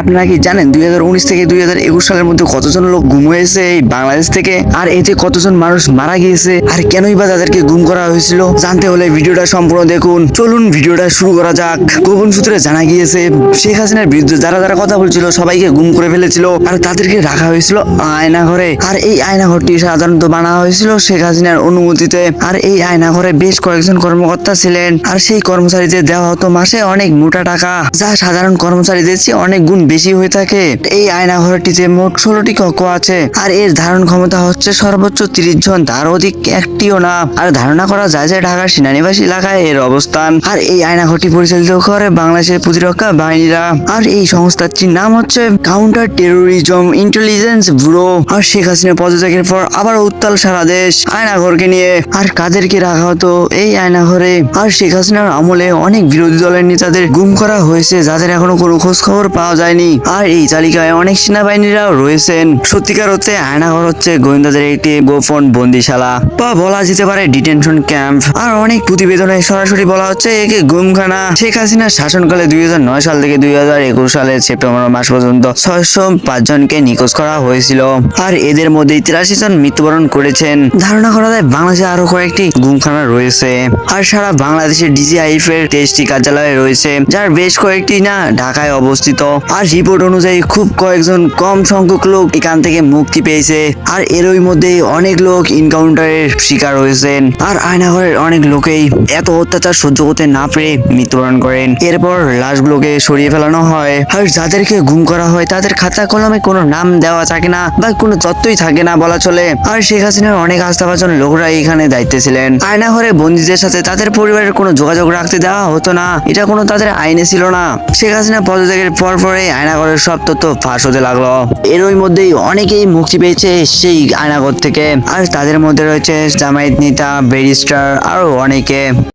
আপনারা কি জানেন দুই হাজার উনিশ থেকে দুই হাজার একুশ সালের মধ্যে কতজন লোক গুম হয়েছে এই বাংলাদেশ থেকে? আর এতে কতজন মানুষ মারা গিয়েছে? আর কেনই বা তাদেরকে গুম করা হয়েছিল? জানতে হলে ভিডিওটা সম্পূর্ণ দেখুন। চলুন ভিডিওটা শুরু করা যাক। গোপন সূত্রে জানা গিয়েছে, শেখ হাসিনার বিরুদ্ধে যারা যারা কথা বলছিল, সবাইকে গুম করে ফেলেছিল আর তাদেরকে রাখা হয়েছিল আয়না ঘরে আর এই আয়না ঘরটি সাধারণত বানা হয়েছিল শেখ হাসিনার অনুমতিতে। আর এই আয়না ঘরে বেশ কয়েকজন কর্মকর্তা ছিলেন। আর সেই কর্মচারীদের দেওয়া হতো মাসে অনেক মোটা টাকা, যা সাধারণ কর্মচারীদের চেয়ে অনেক গুণ বেশি হয়ে থাকে। এই আয়না ঘরটিতে মোট ষোলোটি কক্ষ আছে, আর এর ধারণ ক্ষমতা হচ্ছে সর্বোচ্চ তিরিশ জন, তার অধিক একটিও না। আর ধারণা করা যায় যে ঢাকার সেনানিবাস এলাকায় এর অবস্থান। আর এই আয়না ঘরটি পরিচালিত করে বাংলাদেশের প্রতিরক্ষা বাহিনীরা। আর এই সংস্থাটির নাম হচ্ছে কাউন্টার টেরোরিজম ইন্টেলিজেন্স ব্যুরো আর শেখ হাসিনা পদত্যাগের পর আবার উত্তাল সারা দেশ আয়না ঘরকে নিয়ে। আর কাদেরকে রাখা হতো এই আয়না ঘরে আর শেখ হাসিনার আমলে অনেক বিরোধী দলের নেতাদের গুম করা হয়েছে, যাদের এখনও কোনো খোঁজ খবর পাওয়া যায়নি আর এই তালিকায় অনেক সেনাবাহিনীরাও রয়েছেন। সত্যিকার হচ্ছে আয়নাঘর হচ্ছে গোয়েন্দাদের একটি গোপন বন্দিশালা। বা বলা যেতে পারে ডিটেনশন ক্যাম্প। আর অনেক প্রতিবেদনে সরাসরি বলা হচ্ছে একে গুমখানা। শেখ হাসিনার শাসনকালে দুই সাল থেকে দুই হাজার একুশ সালের সেপ্টেম্বর মাস পর্যন্ত ছয়শো পাঁচ জনকে নিখোঁজ করা হয়েছিল। আর এদের মধ্যে তিরাশি জন মৃত্যুবরণ করেছেন। ধারণা করা যায় বাংলাদেশে আরও কয়েকটি গুমখানা রয়েছে। আর সারা বাংলাদেশের ডিজিআইএফ এর তেইশটি কার্যালয় রয়েছে, যার বেশ কয়েকটি না ঢাকায় অবস্থিত। আর রিপোর্ট অনুযায়ী খুব কয়েকজন কম সংখ্যক লোক এখান থেকে মুক্তি পেয়েছে। আর এরই মধ্যে অনেক লোক ইনকাউন্টারের শিকার হয়েছেন। আর আয়নাঘরের অনেক লোকেই এত অত্যাচার সহ্য করতে না পেরে মৃত্যুবরণ করেন। এরপর লাশগুলোকে সরিয়ে ফেলানো হয়। আর যাদেরকে গুম করা হয়, তাদের খাতা কলমে কোনো নাম দেওয়া থাকে না বা কোনো তত্ত্বই থাকে না বলা চলে। আর শেখ হাসিনার অনেক আস্থাভাজন লোকরা এখানে দায়িত্বে ছিলেন। আয়নাঘরে বন্দীদের সাথে তাদের পরিবারের কোনো যোগাযোগ রাখতে দেওয়া হতো না। এটা কোনো তাদের আইনে ছিল না। শেখ হাসিনা পদত্যাগের পর পরে আয়নাঘরের সব তথ্য ফাঁস হতে লাগল। এরই মধ্যেই অনেকেই মুক্তি পেয়েছে সেই আয়নাঘর থেকে। আর তাদের মধ্যে রয়েছে জামায়াত নেতা, ব্যারিস্টার, আরও অনেকে।